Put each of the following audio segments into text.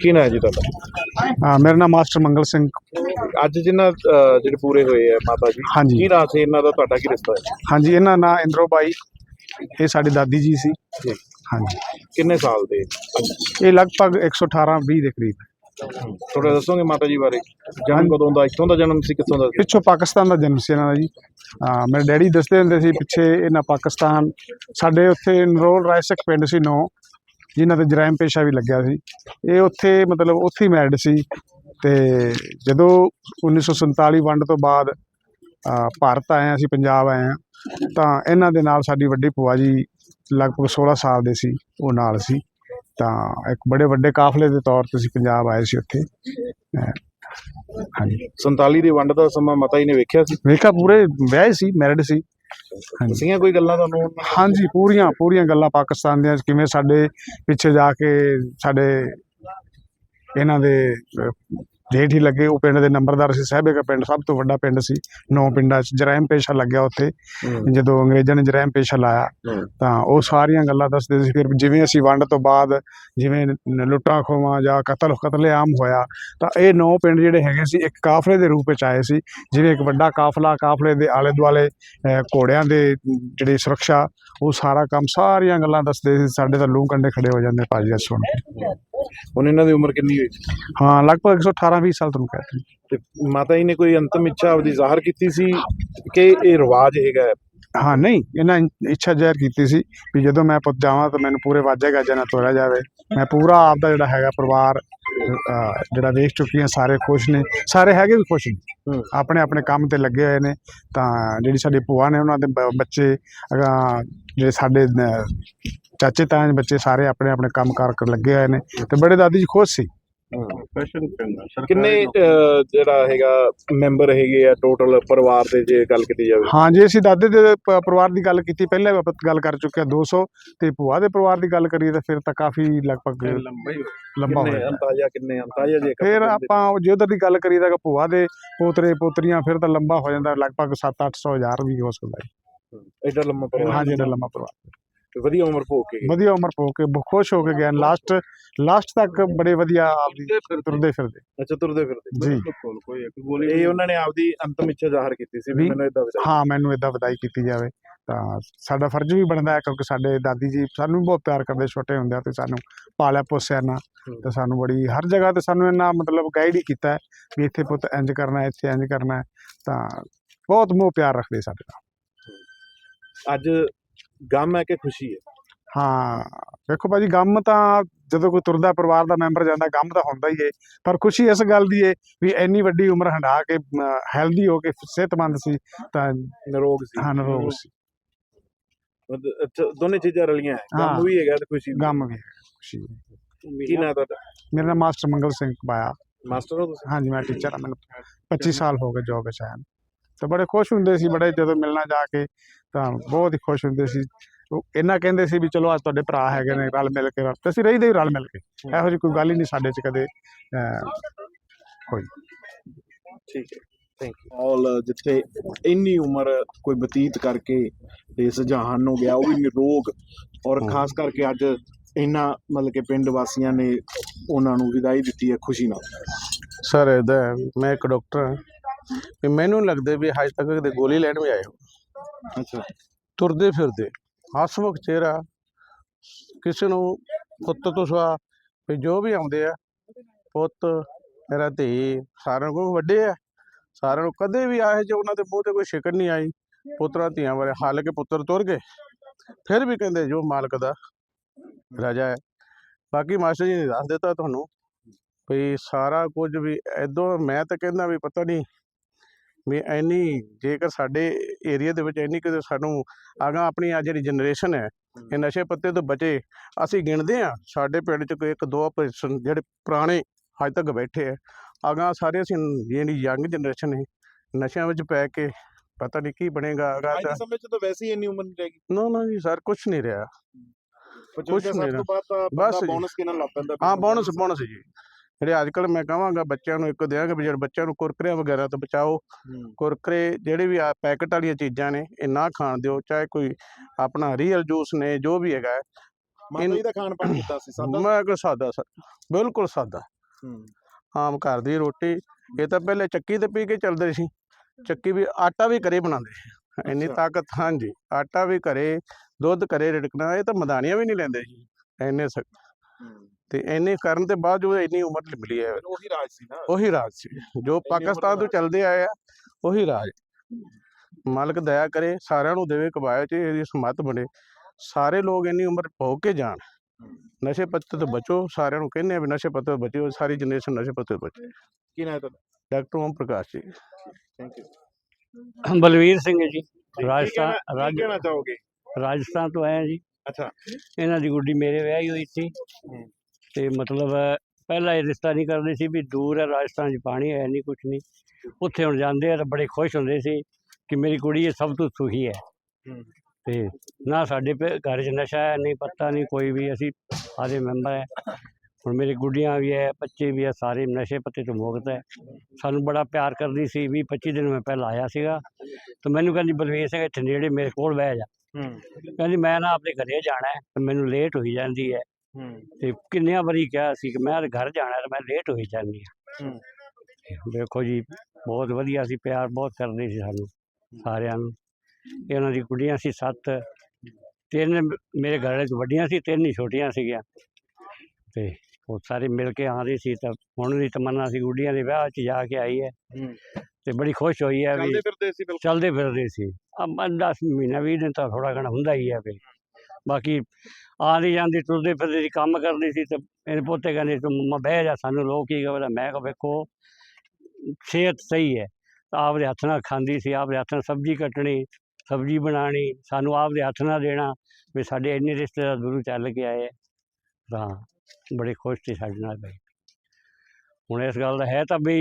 ਕੀ ਨਾਂ ਹੈ ਜੀ ਤੁਹਾਡਾ? ਹਾਂ ਮੇਰਾ ਨਾਮ ਮਾਸਟਰ ਮੰਗਲ ਸਿੰਘ। ਅੱਜ ਜਿਨ੍ਹਾਂ ਅਹ, ਜਿਹੜੇ ਪੂਰੇ ਹੋਏ ਆ ਮਾਤਾ ਜੀ ਹਾਂਜੀ। ਕੀ ਨਾਂ ਸੀ ਇਹਨਾਂ ਦਾ ਤੁਹਾਡਾ ਕੀ ਰਿਸ਼ਤਾ ਹੈ? ਹਾਂਜੀ ਇਹਨਾਂ ਨਾਂ ਇੰਦਰੋ ਬਾਈ ਇਹ ਸਾਡੀ ਦਾਦੀ ਜੀ ਸੀ। ਜੀ ਹਾਂਜੀ। ਕਿੰਨੇ ਸਾਲ ਦੇ? ਇਹ ਲਗਭਗ 118 20 ਦੇ ਕਰੀਬ। ਥੋੜਾ ਦੱਸੋਗੇ ਮਾਤਾ ਜੀ ਬਾਰੇ ਜਨਮ ਕਦੋਂ ਦਾ ਇੱਥੋਂ ਦਾ ਜਨਮ ਸੀ ਕਿੱਥੋਂ ਦਾ ਸੀ? ਪਿੱਛੋਂ ਪਾਕਿਸਤਾਨ ਦਾ ਜਨਮ ਸੀ ਇਹਨਾਂ ਦਾ ਜੀ। ਹਾਂ ਮੇਰੇ ਡੈਡੀ ਦੱਸਦੇ ਹੁੰਦੇ ਸੀ ਪਿੱਛੇ ਇਹਨਾਂ ਪਾਕਿਸਤਾਨ ਸਾਡੇ ਉੱਥੇ ਨਰੋਲ ਰਾਇਸਕ ਪਿੰਡ ਸੀ ਨੋ ਜਿਨ੍ਹਾਂ ਤੇ ਜਰਾਇਮ ਪੇਸ਼ਾ ਵੀ ਲੱਗਿਆ ਸੀ। ਇਹ ਉੱਥੇ ਮਤਲਬ ਉੱਥੇ ਹੀ ਮੈਰਿਡ ਸੀ ਤੇ ਜਦੋਂ 1947 ਵੰਡ ਤੋਂ ਬਾਅਦ ਅਹ, ਭਾਰਤ ਆਏ ਹਾਂ, ਅਸੀਂ ਪੰਜਾਬ ਆਏ ਹਾਂ ਤਾਂ ਇਹਨਾਂ ਦੇ ਨਾਲ ਸਾਡੀ ਵੱਡੀ ਭੂਆ ਜੀ ਲਗਭਗ 16 ਸਾਲ ਦੇ ਸੀ ਉਹ ਨਾਲ ਸੀ। ਤਾਂ ਇੱਕ ਬੜੇ ਵੱਡੇ ਕਾਫਲੇ ਦੇ ਤੌਰ ਤੇ ਅਸੀਂ ਪੰਜਾਬ ਆਏ ਸੀ ਉੱਥੇ। ਹਾਂਜੀ। 47 ਦੀ ਵੰਡ ਦਾ ਸਮਾਂ ਮਾਤਾ ਜੀ ਨੇ ਵੇਖਿਆ ਸੀ? ਵੇਖਾ ਪੂਰੇ ਵਿਆਹ ਸੀ ਮੈਰਿਡ ਸੀ। ਹਾਂਜੀ। ਦੱਸੀਆਂ ਕੋਈ ਗੱਲਾਂ ਤੁਹਾਨੂੰ? ਹਾਂਜੀ ਪੂਰੀਆਂ ਪੂਰੀਆਂ ਗੱਲਾਂ ਪਾਕਿਸਤਾਨ ਦੀਆਂ ਕਿਵੇਂ ਸਾਡੇ ਪਿੱਛੇ ਜਾ ਕੇ ਸਾਡੇ ਇਹਨਾਂ ਦੇ ਜੇਠ ਹੀ ਲੱਗੇ ਉਹ ਪਿੰਡ ਦੇ ਨੰਬਰਦਾਰ ਸੀ ਸਾਹਿਬੇਗਾ ਪਿੰਡ ਸਭ ਤੋਂ ਵੱਡਾ ਪਿੰਡ ਸੀ ਨੌ ਪਿੰਡਾਂ 'ਚ ਜਰਾਇਮ ਪੇਸ਼ਾ ਲੱਗਿਆ ਉੱਥੇ। ਜਦੋਂ ਅੰਗਰੇਜ਼ਾਂ ਨੇ ਜਰਾਇਮ ਪੇਸ਼ਾ ਲਾਇਆ ਤਾਂ ਉਹ ਸਾਰੀਆਂ ਗੱਲਾਂ ਦੱਸਦੇ ਸੀ ਫਿਰ ਜਿਵੇਂ ਅਸੀਂ ਵੰਡ ਤੋਂ ਬਾਅਦ ਜਿਵੇਂ ਲੁੱਟਾਂ ਖੋਵਾਂ ਜਾਂ ਕਤਲ ਕਤਲੇਆਮ ਹੋਇਆ ਤਾਂ ਇਹ ਨੌ ਪਿੰਡ ਜਿਹੜੇ ਹੈਗੇ ਸੀ ਇੱਕ ਕਾਫਲੇ ਦੇ ਰੂਪ ਵਿੱਚ ਆਏ ਸੀ ਜਿਵੇਂ ਇੱਕ ਵੱਡਾ ਕਾਫਲਾ ਕਾਫਲੇ ਦੇ ਆਲੇ ਦੁਆਲੇ ਘੋੜਿਆਂ ਦੇ ਜਿਹੜੀ ਸੁਰੱਖਿਆ ਉਹ ਸਾਰਾ ਕੰਮ ਸਾਰੀਆਂ ਗੱਲਾਂ ਦੱਸਦੇ ਸੀ ਸਾਡੇ ਤਾਂ ਲੂੰ ਕੰਡੇ ਖੜੇ ਹੋ ਜਾਂਦੇ ਭਾਜੀ ਦਾ ਸੁਣ ਕੇ। ਹੁਣ ਇਹਨਾਂ ਦੀ ਉਮਰ ਕਿੰਨੀ ਹੋਈ ਸੀ? ਹਾਂ ਲਗਭਗ 118 20 ਸਾਲ ਤੁਹਾਨੂੰ ਕਹਿੰਦੇ ਤੇ ਮਾਤਾ ਜੀ ਨੇ ਕੋਈ ਅੰਤਮ ਇੱਛਾ ਆਪਦੀ ਜ਼ਾਹਰ ਕੀਤੀ ਸੀ ਕਿ ਇਹ ਰਿਵਾਜ ਹੈਗਾ ਹੈ? ਨਹੀਂ ਇਹਨਾਂ ਇੱਛਾ ਜ਼ਾਹਿਰ ਕੀਤੀ ਸੀ ਵੀ ਜਦੋਂ ਮੈਂ ਪੁੱਤ ਜਾਵਾਂ ਤਾਂ ਮੈਨੂੰ ਪੂਰੇ ਵਾਜੇ ਗਾਜੇ ਨਾਲ ਤੋਰਿਆ ਜਾਵੇ ਮੈਂ ਪੂਰਾ ਆਪਦਾ ਜਿਹੜਾ ਹੈਗਾ ਪਰਿਵਾਰ ਜਿਹੜਾ ਵੇਖ ਚੁੱਕੀ ਹਾਂ ਸਾਰੇ ਖੁਸ਼ ਨੇ ਸਾਰੇ ਹੈਗੇ ਵੀ ਖੁਸ਼ ਨੇ। ਆਪਣੇ ਆਪਣੇ ਕੰਮ ਤੇ ਲੱਗੇ ਹੋਏ ਨੇ ਤਾਂ ਜਿਹੜੀ ਸਾਡੀ ਭੂਆ ਨੇ ਉਹਨਾਂ ਦੇ ਬੱਚੇ ਜਿਹੜੇ ਸਾਡੇ ਚਾਚੇ ਤਾਏ ਦੇ ਬੱਚੇ ਸਾਰੇ ਆਪਣੇ ਆਪਣੇ ਕੰਮ ਕਾਰ ਕਰ ਲੱਗੇ ਹੋਏ ਨੇ ਤੇ ਬੜੇ ਦਾਦੀ ਜੀ ਖੁਸ਼ ਸੀ। ਕਿੰਨੇ ਅਹ, ਜਿਹੜਾ ਹੈਗਾ ਮੈਂਬਰ ਹੈਗੇ ਆ ਟੋਟਲ ਪਰਿਵਾਰ ਦੇ ਜੇ ਗੱਲ ਕੀਤੀ ਜਾਵੇ? ਹਾਂ ਜੇ ਅਸੀਂ ਦਾਦੇ ਦੇ ਪਰਿਵਾਰ ਦੀ ਗੱਲ ਕੀਤੀ ਪਹਿਲਾਂ ਵੀ ਆਪਾਂ ਗੱਲ ਕਰ ਚੁੱਕੇ ਹਾਂ 200 ਤੇ ਭੂਆ ਦੇ ਪਰਿਵਾਰ ਦੀ ਗੱਲ ਕਰੀਏ ਤਾਂ ਫਿਰ ਤਾਂ ਕਾਫੀ ਲਗਭਗ ਲੰਬਾ ਹੋ ਕਿੰਨੇ ਜਾਂਦਾ ਅੰਤਾਜ਼ਾ ਕਿੰਨੇ ਅੰਤਾਜ਼ਾ ਜੇ ਫਿਰ ਆਪਾਂ ਜੇ ਉਧਰ ਦੀ ਗੱਲ ਕਰੀਏ ਤਾਂ ਭੂਆ ਦੇ ਪੋਤਰੇ ਪੋਤਰੀਆਂ ਫਿਰ ਤਾਂ ਲੰਬਾ ਹੋ ਜਾਂਦਾ ਲਗਭਗ 7-800 ਹਜ਼ਾਰ ਵੀ ਹੋ ਸਕਦਾ ਹੈ ਐਡਾ ਲੰਮਾ ਪਰਿਵਾਰ। ਹਾਂ ਜਿਹੜਾ ਲੰਮਾ ਪਰਿਵਾਰ। ਤੇ ਵਧੀਆ ਉਮਰ ਭੋਗ ਕੇ। ਵਧੀਆ ਉਮਰ ਪੋ ਕੇ ਖੁਸ਼ ਹੋ ਕੇ ਗਏ। ਲਾਸਟ ਲਾਸਟ ਤੱਕ ਬੜੇ ਵਧੀਆ ਆਪਦੀ ਤੁਰਦੇ ਫਿਰਦੇ। ਅੱਛਾ ਤੁਰਦੇ ਫਿਰਦੇ। ਜੀ। ਇਹ ਉਹਨਾਂ ਨੇ ਆਪਦੀ ਅੰਤਮ ਇੱਛਾ ਜ਼ਾਹਰ ਕੀਤੀ ਸੀ ਵੀ ਮੈਨੂੰ ਇਦਾਂ ਵਿਚਾਰ ਹਾਂ ਮੈਨੂੰ ਇਦਾਂ ਵਧਾਈ ਕੀਤੀ ਜਾਵੇ। ਤਾਂ ਸਾਡਾ ਫਰਜ਼ ਵੀ ਬਣਦਾ ਹੈ ਕਿਉਂਕਿ ਸਾਡੇ ਦਾਦੀ ਜੀ ਸਾਨੂੰ ਵੀ ਬਹੁਤ ਪਿਆਰ ਕਰਦੇ ਛੋਟੇ ਹੁੰਦਿਆਂ ਤੇ ਸਾਨੂੰ ਪਾਲਿਆ ਪੋਸਿਆ ਨਾ। ਤੇ ਸਾਨੂੰ ਬੜੀ ਹਰ ਜਗ੍ਹਾ ਤੇ ਸਾਨੂੰ ਇਹਨਾਂ ਮਤਲਬ ਗਾਈਡ ਹੀ ਕੀਤਾ ਵੀ ਇੱਥੇ ਪੁੱਤ ਇੰਜ ਕਰਨਾ ਇੱਥੇ ਇੰਜ ਕਰਨਾ। ਤਾਂ ਬਹੁਤ ਮੋਹ ਪਿਆਰ ਰੱਖਦੇ ਸਾਡੇ ਨਾਲ। ਅੱਜ ਗਮ ਹੈ ਕਿ ਖੁਸ਼ੀ ਹੈ? ਹਾਂ ਵੇਖੋ ਭਾਜੀ ਗਮ ਤਾਂ ਜਦੋਂ ਕੋਈ ਤੁਰਦਾ ਪਰਿਵਾਰ ਦਾ ਮੈਂਬਰ ਜਾਂਦਾ ਗਮ ਤਾਂ ਹੁੰਦਾ ਹੀ ਏ ਪਰ ਖੁਸ਼ੀ ਇਸ ਗੱਲ ਦੀ ਏ ਵੀ ਇੰਨੀ ਵੱਡੀ ਉਮਰ ਹੰਢਾ ਕੇ ਹੈਲਦੀ ਹੋ ਕੇ ਸਿਹਤਮੰਦ ਸੀ ਤਾਂ ਨਿਰੋਗ ਸੀ। ਹਨ ਰੋਗ ਸੀ। ਦੋਨੇ ਚੀਜ਼ਾਂ ਰਲੀਆਂ ਹੈ ਹਾਂ। ਗਮ ਵੀ ਹੈਗਾ ਤੇ ਖੁਸ਼ੀ ਵੀ। ਗਮ ਵੀ ਹੈ, ਖੁਸ਼ੀ ਹੈ। ਕੀ ਨਾਂ ਤੁਹਾਡਾ? ਮੇਰਾ ਨਾਮ ਮਾਸਟਰ ਮੰਗਲ ਸਿੰਘ ਪਾਇਆ। ਮਾਸਟਰ ਹੋ ਤੁਸੀਂ? ਹਾਂਜੀ ਮੈਂ ਟੀਚਰ ਹਾਂ ਮੈਨੂੰ 25 ਸਾਲ ਹੋ ਗਏ ਜੋਬ ਵਿੱਚ ਆਇਆ। ਤੇ ਬੜੇ ਖੁਸ਼ ਹੁੰਦੇ ਸੀ ਬੜੇ ਜਦੋਂ ਮਿਲਣਾ ਜਾ ਕੇ ਤਾਂ ਬਹੁਤ ਹੀ ਖੁਸ਼ ਹੁੰਦੇ ਸੀ। ਉਹ ਇਹਨਾਂ ਕਹਿੰਦੇ ਸੀ ਵੀ ਚਲੋ ਅੱਜ ਤੁਹਾਡੇ ਭਰਾ ਹੈਗੇ ਨੇ ਰਲ ਮਿਲ ਕੇ ਤੇ ਅਸੀਂ ਰਹੀਦੇ ਹੀ ਰਲ ਮਿਲ ਕੇ। ਇਹੋ ਜਿਹੀ ਕੋਈ ਗੱਲ ਹੀ ਨਹੀਂ ਸਾਡੇ 'ਚ ਕਦੇ ਅਹ, ਠੀਕ ਹੈ। ਥੈਂਕ ਯੂ ਆਲ ਜਿੱਥੇ ਇੰਨੀ ਉਮਰ ਕੋਈ ਬਤੀਤ ਕਰਕੇ ਇਸ ਜਹਾਨ ਨੂੰ ਗਿਆ ਉਹ ਵੀ ਨਿਰੋਗ ਔਰ ਖਾਸ ਕਰਕੇ ਅੱਜ ਇੰਨਾ ਮਤਲਬ ਕਿ ਪਿੰਡ ਵਾਸੀਆਂ ਨੇ ਉਹਨਾਂ ਨੂੰ ਵਿਦਾਈ ਦਿੱਤੀ ਹੈ ਖੁਸ਼ੀ ਨਾਲ। ਸਰ ਇਹਦਾ ਮੈਂ ਇੱਕ ਡਾਕਟਰ ਹਾਂ। ਵੀ ਮੈਨੂੰ ਲੱਗਦਾ ਵੀ ਹਜੇ ਤੱਕ ਕਦੇ ਗੋਲੀ ਲੈਣ ਵੀ ਆਏ ਹੋ। ਅੱਛਾ। ਤੁਰਦੇ ਫਿਰਦੇ ਹਸਮੁਖ ਚਿਹਰਾ ਕਿਸੇ ਨੂੰ ਪੁੱਤ ਤੋਂ ਸਵਾ ਵੀ ਜੋ ਵੀ ਆਉਂਦੇ ਆ ਪੁੱਤ ਮੇਰਾ ਧੀ ਸਾਰਿਆਂ ਕੋਲ ਵੱਡੇ ਆ ਸਾਰਿਆਂ ਨੂੰ ਕਦੇ ਵੀ ਆਏ ਜੇ ਉਹਨਾਂ ਦੇ ਮੂੰਹ ਤੇ ਕੋਈ ਸ਼ਿਕਰ ਨਹੀਂ ਆਈ ਪੁੱਤਰਾਂ ਧੀਆਂ ਬਾਰੇ ਹਾਲਾਂਕਿ ਪੁੱਤਰ ਤੁਰ ਗਏ। ਫਿਰ ਵੀ ਕਹਿੰਦੇ ਜੋ ਮਾਲਕ ਦਾ ਰਾਜਾ ਹੈ। ਬਾਕੀ ਮਾਸਟਰ ਜੀ ਨੇ ਦੱਸ ਦਿੱਤਾ ਤੁਹਾਨੂੰ ਵੀ ਸਾਰਾ ਕੁਝ ਵੀ ਐਦੋਂ ਮੈਂ ਤਾਂ ਕਹਿੰਦਾ ਵੀ ਪਤਾ ਨਹੀਂ ਵੀ ਐਨੀ ਜੇਕਰ ਸਾਡੇ ਏਰੀਆ ਦੇ ਵਿੱਚ ਐਨੀ ਕਿ ਸਾਨੂੰ ਅਗਾਂਹ ਆਪਣੀ ਆ ਜਿਹੜੀ ਜਨਰੇਸ਼ਨ ਹੈ ਇਹ ਨਸ਼ੇ ਪੱਤੇ ਤੋਂ ਬਚੇ ਅਸੀਂ ਗਿਣਦੇ ਆ ਸਾਡੇ ਪਿੰਡ 'ਚ ਕੋਈ ਇੱਕ ਦੋ ਪਰਸਨ ਜਿਹੜੇ ਪੁਰਾਣੇ ਅੱਜ ਤੱਕ ਬੈਠੇ ਆ ਅਗਾਂਹ ਸਾਰੇ ਅਸੀਂ ਜਿਹੜੀ ਯੰਗ ਜਨਰੇਸ਼ਨ ਹੈ ਨਸ਼ਿਆਂ ਵਿੱਚ ਪੈ ਕੇ ਪਤਾ ਨਹੀਂ ਕੀ ਬਣੇਗਾ ਅੱਜ ਤਾਂ ਸਮੇਂ 'ਚ ਤਾਂ ਵੈਸੇ ਹੀ ਇੰਨੀ ਉਮਰ ਨਹੀਂ ਰਹੇਗੀ। ਨਾ ਨਾ ਜੀ ਸਰ ਕੁਝ ਨਹੀਂ ਰਿਹਾ। 55 ਨਹੀਂ ਬਸ। ਬੋਨਸ ਕਿਨਾਂ ਲੱਗ ਪੈਂਦਾ ਹਾਂ ਬੋਨਸ ਬੋਨਸ ਜੀ। ਜਿਹੜੇ ਅੱਜ ਕੱਲ ਮੈਂ ਕਹਾਂਗਾ ਬੱਚਿਆਂ ਨੂੰ ਇੱਕ ਦਿਆਂਗੇ ਵੀ ਜਿਹੜੇ ਬੱਚਿਆਂ ਨੂੰ ਕੁਰਕਰੇ ਵਗੈਰਾ ਤੋਂ ਬਚਾਓ। ਕੁਰਕਰੇ ਜਿਹੜੇ ਵੀ ਆ ਪੈਕਟ ਵਾਲੀਆਂ ਚੀਜ਼ਾਂ ਨੇ ਇਹ ਨਾ ਖਾਣ ਦਿਓ ਚਾਹੇ ਕੋਈ ਆਪਣਾ ਰੀਅਲ ਜੂਸ ਨੇ ਜੋ ਵੀ ਹੈਗਾ। ਮਾਤਾ ਜੀ ਦਾ ਖਾਣ ਪਾਣ ਕੀਤਾ ਸੀ? ਸਾਦਾ ਮੈਂ ਕਿ ਸਾਦਾ ਬਿਲਕੁਲ ਸਾਦਾ। ਆਮ ਘਰ ਦੀ ਰੋਟੀ ਇਹ ਤਾਂ ਪਹਿਲੇ ਚੱਕੀ ਤੇ ਪੀ ਕੇ ਚੱਲਦੇ ਸੀ। ਚੱਕੀ ਵੀ ਆਟਾ ਵੀ ਘਰੇ ਬਣਾਉਂਦੇ ਸੀ। ਇੰਨੀ। ਤਾਕਤ ਹਾਂਜੀ ਆਟਾ ਵੀ ਘਰੇ ਦੁੱਧ ਘਰੇ ਰਿੜਕਣਾ ਇਹ ਤਾਂ ਮਦਾਨੀਆਂ ਵੀ ਨਹੀਂ ਲੈਂਦੇ ਸੀ ਇੰਨੇ ਸ- ਹੂੰ। ਤੇ ਇੰਨੇ ਕਰਨ ਤੇ ਬਾਅਦ ਜੋ ਇੰਨੀ ਉਮਰ ਮਿਲੀ ਹੈ। ਉਹੀ ਰਾਜ ਸੀ ਨਾ। ਉਹੀ ਰਾਜ ਸੀ। ਜੋ ਪਾਕਿਸਤਾਨ ਤੋਂ ਚੱਲਦੇ ਆਏ ਆ ਉਹੀ ਰਾਜ। ਮਾਲਕ ਦਇਆ ਕਰੇ ਸਾਰਿਆਂ ਨੂੰ ਦੇਵੇ ਕਬਾਇ ਚ ਇਹਦੀ ਸਮਤ ਬਣੇ। ਸਾਰੇ ਲੋਕ ਇੰਨੀ ਉਮਰ ਭੋਗ ਕੇ ਜਾਣ। ਨਸ਼ੇ ਪੱਤੇ ਤੋਂ ਬਚੋ ਸਾਰਿਆਂ ਨੂੰ ਕਹਿੰਦੇ ਆ ਵੀ ਨਸ਼ੇ ਪੱਤੇ ਤੋਂ ਬਚੋ ਸਾਰੀ ਜਨਰੇਸ਼ਨ ਨਸ਼ੇ ਪੱਤੇ ਤੋਂ ਬਚੇ। ਕੀ ਨਾ ਤੁਹਾਡਾ? Doctor Om Prakash ji. Thank you Balvir Singh ji Rajasthan ਰਾਜ ਚਾਹੋਗੇ? ਰਾਜਸਥਾਨ ਤੋਂ ਆਏ ਜੀ। ਅੱਛਾ। ਇਹਨਾਂ ਦੀ ਗੁੱਡੀ ਮੇਰੇ ਵਿਆਹੀ ਹੋਈ ਸੀ। ਤੇ ਮਤਲਬ ਪਹਿਲਾਂ ਇਹ ਰਿਸ਼ਤਾ ਨਹੀਂ ਕਰਦੇ ਸੀ ਵੀ ਦੂਰ ਹੈ ਰਾਜਸਥਾਨ 'ਚ ਪਾਣੀ ਹੈ ਨਹੀਂ ਕੁਛ ਨਹੀਂ ਉੱਥੇ ਹੁਣ ਜਾਂਦੇ ਆ ਤਾਂ ਬੜੇ ਖੁਸ਼ ਹੁੰਦੇ ਸੀ ਕਿ ਮੇਰੀ ਕੁੜੀ ਇਹ ਸਭ ਤੋਂ ਸੁਖੀ ਹੈ। ਤੇ ਨਾ ਸਾਡੇ ਘਰ 'ਚ ਨਸ਼ਾ ਹੈ ਨਹੀਂ ਪੱਤਾ ਨਹੀਂ ਕੋਈ ਵੀ ਅਸੀਂ ਸਾਰੇ ਮੈਂਬਰ ਹੈ। ਹੁਣ ਮੇਰੀ ਗੁੱਡੀਆਂ ਵੀ ਹੈ ਬੱਚੇ ਵੀ ਹੈ ਸਾਰੇ ਨਸ਼ੇ ਪੱਤੇ ਤੋਂ ਮੁਕਤ ਹੈ। ਸਾਨੂੰ ਬੜਾ ਪਿਆਰ ਕਰਦੀ ਸੀ 20 25 ਦਿਨ ਮੈਂ ਪਹਿਲਾਂ ਆਇਆ ਸੀਗਾ। ਤੇ ਮੈਨੂੰ ਕਹਿੰਦੀ ਬਲਵੀਰ ਸਿੰਘ ਇੱਥੇ ਨੇੜੇ ਮੇਰੇ ਕੋਲ ਬਹਿ ਜਾ। ਹੂੰ। ਕਹਿੰਦੀ ਮੈਂ ਨਾ ਆਪਣੇ ਘਰੇ ਜਾਣਾ ਹੈ ਤੇ ਮੈਨੂੰ ਲੇਟ ਹੋਈ ਜਾਂਦੀ ਹੂੰ। ਤੇ ਕਿੰਨਿਆਂ ਵਾਰੀ ਕਿਹਾ ਸੀ ਕਿ ਮੈਂ ਘਰ ਜਾਣਾ ਤੇ ਮੈਂ ਲੇਟ ਹੋਈ ਜਾਂਦੀ ਹਾਂ ਹੂੰ। ਦੇਖੋ ਜੀ ਬਹੁਤ ਵਧੀਆ ਸੀ ਪਿਆਰ ਬਹੁਤ ਕਰਦੇ ਸੀ ਸਾਨੂੰ ਸਾਰਿਆਂ ਨੂੰ। ਇਹਨਾਂ ਦੀ ਕੁੜੀਆਂ ਸੀ ਸੱਤ ਤਿੰਨ ਮੇਰੇ ਘਰ ਵਿੱਚ ਵੱਡੀਆਂ ਸੀ ਤਿੰਨ ਹੀ ਛੋਟੀਆਂ ਸੀਗੀਆਂ। ਤੇ ਉਹ ਸਾਰੇ ਮਿਲ ਕੇ ਆਉਂਦੇ ਸੀ ਤਾਂ ਹੁਣ ਦੀ ਤਮੰਨਾ ਸੀ ਗੁੱਡੀਆਂ ਦੇ ਵਿਆਹ 'ਚ ਜਾ ਕੇ ਆਈ ਹੈ। ਤੇ ਬੜੀ ਖੁਸ਼ ਹੋਈ ਹੈ ਵੀ ਚੱਲਦੇ ਫਿਰਦੇ ਸੀ ਬਿਲਕੁਲ। ਚੱਲਦੇ ਫਿਰਦੇ ਸੀ। ਆ 10 ਮਹੀਨਾ 20 ਦਿਨ ਤਾਂ ਥੋੜਾ ਘਣਾ ਹੁੰਦਾ ਹੀ ਹੈ ਫਿਰ। ਬਾਕੀ ਆਉਂਦੀ ਜਾਂਦੀ, ਤੁਰਦੇ ਫਿਰਦੇ ਸੀ, ਕੰਮ ਕਰਦੀ ਸੀ ਤੇ ਮੇਰੇ ਪੋਤੇ ਕਹਿੰਦੇ, ਤੂੰ ਮੰਮਾ ਬਹਿ ਜਾ, ਸਾਨੂੰ ਲੋਕ ਕੀ ਕਹਿੰਦੇ ਮੈਂ ਕਿਹਾ, ਵੇਖੋ, ਸਿਹਤ ਸਹੀ ਹੈ ਆਪਦੇ ਹੱਥ ਨਾਲ ਖਾਂਦੀ ਸੀ, ਆਪਦੇ ਹੱਥ ਨਾਲ ਸਬਜ਼ੀ ਕੱਟਣੀ, ਸਬਜ਼ੀ ਬਣਾਉਣੀ, ਸਾਨੂੰ ਆਪਦੇ ਹੱਥ ਨਾਲ ਦੇਣਾ, ਵੀ ਸਾਡੇ ਇੰਨੇ ਰਿਸ਼ਤੇਦਾਰ ਦੂਰੋਂ ਚੱਲ ਕੇ ਆਏ ਤਾਂ ਬੜੇ ਖੁਸ਼ ਸੀ ਸਾਡੇ ਨਾਲ ਬਈ ਹੁਣ ਇਸ ਗੱਲ ਦਾ ਹੈ ਤਾਂ ਵੀ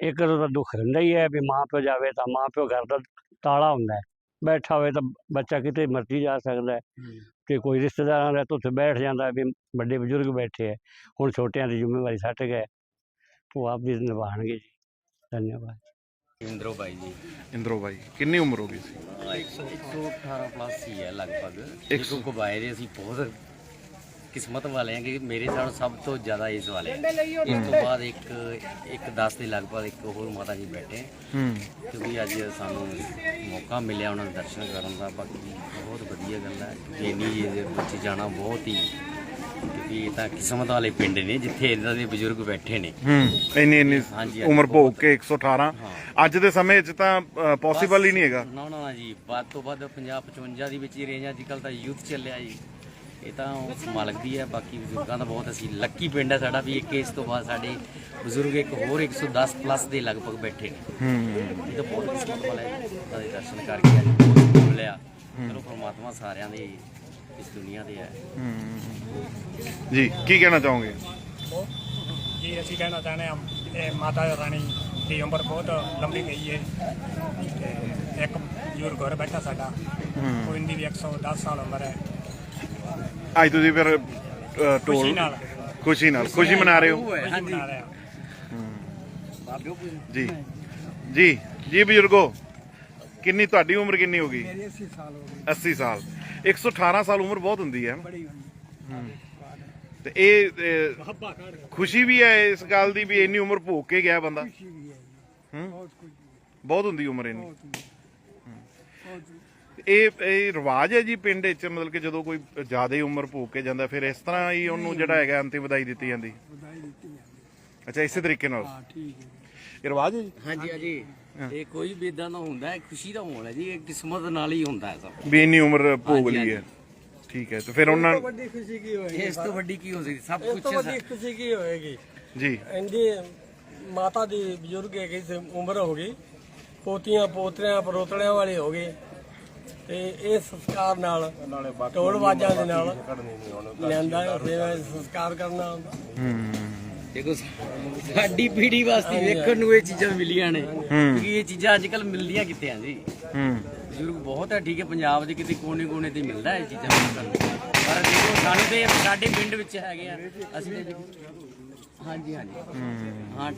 ਇੱਕ ਤਾਂ ਦੁੱਖ ਹੁੰਦਾ ਹੀ ਹੈ ਵੀ ਮਾਂ ਪਿਓ ਜਾਵੇ ਤਾਂ ਮਾਂ ਪਿਓ ਘਰ ਦਾ ਤਾਲਾ ਹੁੰਦਾ ਬੈਠਾ ਹੋਵੇ ਤਾਂ ਬੱਚਾ ਕਿਤੇ ਮਰਜ਼ੀ ਜਾ ਸਕਦਾ ਹੈ ਕਿ ਕੋਈ ਰਿਸ਼ਤੇਦਾਰਾਂ ਦਾ ਉੱਥੇ ਬੈਠ ਜਾਂਦਾ ਵੀ ਵੱਡੇ ਬਜ਼ੁਰਗ ਬੈਠੇ ਹੈ ਹੁਣ ਛੋਟਿਆਂ ਦੀ ਜ਼ਿੰਮੇਵਾਰੀ ਸੱਟ ਗਏ ਉਹ ਆਪ ਵੀ ਨਿਭਾਉਣਗੇ ਜੀ। ਧੰਨਵਾਦ। ਇੰਦਰੋ ਬਾਈ ਜੀ। ਇੰਦਰੋ ਭਾਈ ਕਿੰਨੀ ਉਮਰ ਹੋ ਗਈ ਸੀ? 118 ਪਲੱਸ ਹੀ ਹੈ ਲਗਭਗ। ਇੱਕ ਕਬਾਏ ਦੇ ਅਸੀਂ ਬਹੁਤ ਕਿਸਮਤ ਵਾਲੇ ਹਾਂ ਕਿ ਮੇਰੇ ਨਾਲ ਸਭ ਤੋਂ ਜ਼ਿਆਦਾ ਇਸ ਵਾਲੇ ਇਸ ਤੋਂ ਬਾਅਦ ਇੱਕ ਇੱਕ 10 ਦੇ ਲਗਭਗ ਇੱਕ ਹੋਰ ਮਾਤਾ ਜੀ ਬੈਠੇ ਹੂੰ। ਕਿਉਂਕਿ ਅੱਜ ਸਾਨੂੰ ਮੌਕਾ ਮਿਲਿਆ ਉਹਨਾਂ ਦੇ ਦਰਸ਼ਨ ਕਰਨ ਦਾ। ਬਾਕੀ ਬਹੁਤ ਵਧੀਆ ਗੱਲ ਹੈ ਇੰਨੀ ਏਜ ਦੇ ਵਿੱਚ ਜਾਣਾ ਬਹੁਤ ਹੀ ਕਿਉਂਕਿ ਇਹ ਤਾਂ ਕਿਸਮਤ ਵਾਲੇ ਪਿੰਡ ਨੇ ਜਿੱਥੇ ਇਦਾਂ ਦੇ ਬਜ਼ੁਰਗ ਬੈਠੇ ਨੇ। ਹੂੰ। ਇੰਨੀ ਇੰਨੀ ਹਾਂਜੀ, ਉਮਰ ਭੋਗ ਕੇ 118 ਅੱਜ ਦੇ ਸਮੇਂ 'ਚ ਤਾਂ ਪੋਸੀਬਲ ਹੀ ਨਹੀਂ ਹੈਗਾ। ਨਾ ਨਾ ਨਾ ਜੀ। ਵੱਧ ਤੋਂ ਵੱਧ 50 55 ਦੀ ਵਿੱਚ ਹੀ ਰੇਂਜ ਅੱਜ ਕੱਲ ਤਾਂ ਯੂਥ ਚੱਲਿਆ ਜੀ। ਇਹ ਤਾਂ ਮਾਲਕ ਦੀ ਹੈ ਬਾਕੀ ਬਜ਼ੁਰਗਾਂ ਦਾ ਬਹੁਤ ਅਸੀਂ ਲੱਕੀ ਪਿੰਡ ਹੈ ਸਾਡਾ ਵੀ ਇੱਕ ਇਸ ਤੋਂ ਬਾਅਦ ਸਾਡੇ ਬਜ਼ੁਰਗ ਇੱਕ ਹੋਰ 110 ਪਲੱਸ ਦੇ ਲਗਭਗ ਬੈਠੇ ਨੇ। ਹੂੰ। ਇਹ ਤਾਂ ਬਹੁਤ ਕਿਸਮਤ ਵਾਲਾ ਹੈ ਉਹਨਾਂ ਦੇ ਦਰਸ਼ਨ ਕਰਕੇ ਅੱਜ ਬਹੁਤ ਮਿਲਿਆ। ਚਲੋ ਪਰਮਾਤਮਾ ਸਾਰਿਆਂ ਦੇ ਇਸ ਦੁਨੀਆ ਦੇ ਹੈ। ਜੀ ਕੀ ਕਹਿਣਾ ਚਾਹੋਗੇ? ਜੀ ਅਸੀਂ ਕਹਿਣਾ ਚਾਹੁੰਦੇ ਹਾਂ ਇਹ ਮਾਤਾ ਰਾਣੀ ਦੀ ਉਮਰ ਬਹੁਤ ਲੰਬੀ ਗਈ ਹੈ ਇੱਕ ਬਜ਼ੁਰਗ ਘਰ ਬੈਠਾ ਸਾਡਾ ਉਹ ਇੰਦੀ ਵੀ 110 ਸਾਲ ਉਮਰ ਹੈ। ਅੱਜ ਤੁਸੀਂ ਫਿਰ ਅ, ਢੋਲ ਖੁਸ਼ੀ ਨਾਲ। ਖੁਸ਼ੀ ਨਾਲ ਖੁਸ਼ੀ ਮਨਾ ਰਹੇ ਹੋ। ਜੀ। ਜੀ ਜੀ ਬਜ਼ੁਰਗੋ ਕਿੰਨੀ ਤੁਹਾਡੀ ਉਮਰ ਕਿੰਨੀ ਹੋ ਗਈ? 80 ਸਾਲ ਹੋ ਗਈ। 80 ਸਾਲ। 118 ਸਾਲ ਉਮਰ ਬਹੁਤ ਹੁੰਦੀ ਹੈ। ਹੂੰ। ਤੇ ਇਹ ਅ, ਖੁਸ਼ੀ ਵੀ ਹੈ ਇਸ ਗੱਲ ਦੀ ਵੀ ਇੰਨੀ ਉਮਰ ਭੋਗ ਕੇ ਗਿਆ ਬੰਦਾ? ਹੂੰ ਬਹੁਤ ਹੁੰਦੀ ਉਮਰ ਇੰਨੀ। ਹੂੰ। ਇਹ ਇਹ ਰਿਵਾਜ ਹੈ ਜੀ ਪਿੰਡ ਵਿੱਚ? ਮਤਲਬ ਕਿ ਜਦੋਂ ਕੋਈ ਜ਼ਿਆਦਾ ਉਮਰ ਭੋਗ ਕੇ ਜਾਂਦਾ ਫਿਰ ਇਸ ਤਰ੍ਹਾਂ ਹੀ ਉਹਨੂੰ ਜਿਹੜਾ ਹੈਗਾ ਅੰਤਿਮ ਵਿਦਾਈ ਦਿੱਤੀ ਜਾਂਦੀ? ਅੱਛਾ ਇਸੇ ਤਰੀਕੇ ਨਾਲ? ਇਹ ਰਿਵਾਜ ਹੈ ਜੀ? ਹਾਂਜੀ ਹਾਂਜੀ। ਇਹ ਕੋਈ ਵੀ ਇਦਾਂ ਦਾ ਹੁੰਦਾ ਹੈ ਖੁਸ਼ੀ ਦਾ ਮਾਹੌਲ ਹੈ ਜੀ ਇਹ ਕਿਸਮਤ ਨਾਲ ਹੀ ਹੁੰਦਾ ਹੈ ਸਭ। ਵੀ ਇੰਨੀ ਉਮਰ ਭੋਗ ਹਾਂਜੀ, ਲਈ ਹੈ। ਠੀਕ ਹੈ ਤੇ ਫਿਰ ਉਹਨਾਂ ਇਸ ਤੋਂ ਵੱਡੀ ਕੀ ਹੋ ਸਕਦੀ? ਸਭ ਇਸ ਤੋਂ ਕੁਝ ਵੱਡੀ ਖੁਸ਼ੀ ਕੀ ਹੋਏਗੀ? ਜੀ। ਇੰਦੀ ਮਾਤਾ ਦੀ ਬਜ਼ੁਰਗ ਹੈਗੀ ਸੀ ਉਮਰ ਹੋ ਗਈ ਪੋਤੀਆਂ ਪੋਤਰਿਆਂ ਪਰੋਤੜਿਆਂ ਵਾਲੇ ਹੋ ਗਏ ਤੇ ਇਹ ਸੰਸਕਾਰ ਨਾਲ ਢੋਲ ਵਾਜਾਂ ਦੇ ਨਾਲ ਲੈਂਦਾ ਹੈ ਫਿਰ ਸੰਸਕਾਰ ਕਰਨਾ ਹੁੰਦਾ। ਦੇਖੋ ਸਾਡੀ ਪੀੜ੍ਹੀ ਵਾਸਤੇ ਵੇਖਣ ਨੂੰ ਇਹ ਚੀਜ਼ਾਂ ਮਿਲੀਆਂ ਨੇ ਕਿਉਂਕਿ ਇਹ ਚੀਜ਼ਾਂ ਅੱਜ ਕੱਲ ਮਿਲਦੀਆਂ ਕਿੱਥੇ ਆ ਜੀ? ਹੂੰ। ਬਜ਼ੁਰਗ ਬਹੁਤ ਹੈ ਠੀਕ ਹੈ ਪੰਜਾਬ ਦੇ ਕਿਤੇ ਕੋਨੇ ਕੋਨੇ ਤੇ ਮਿਲਦਾ ਇਹ ਚੀਜ਼ਾਂ ਪਰ ਦੇਖੋ ਸਾਨੂੰ ਤੇ ਸਾਡੇ ਪਿੰਡ ਵਿੱਚ ਹੈਗੇ ਆ ਅਸੀਂ ਹਾਂਜੀ ਹਾਂਜੀ। ਹਾਂ।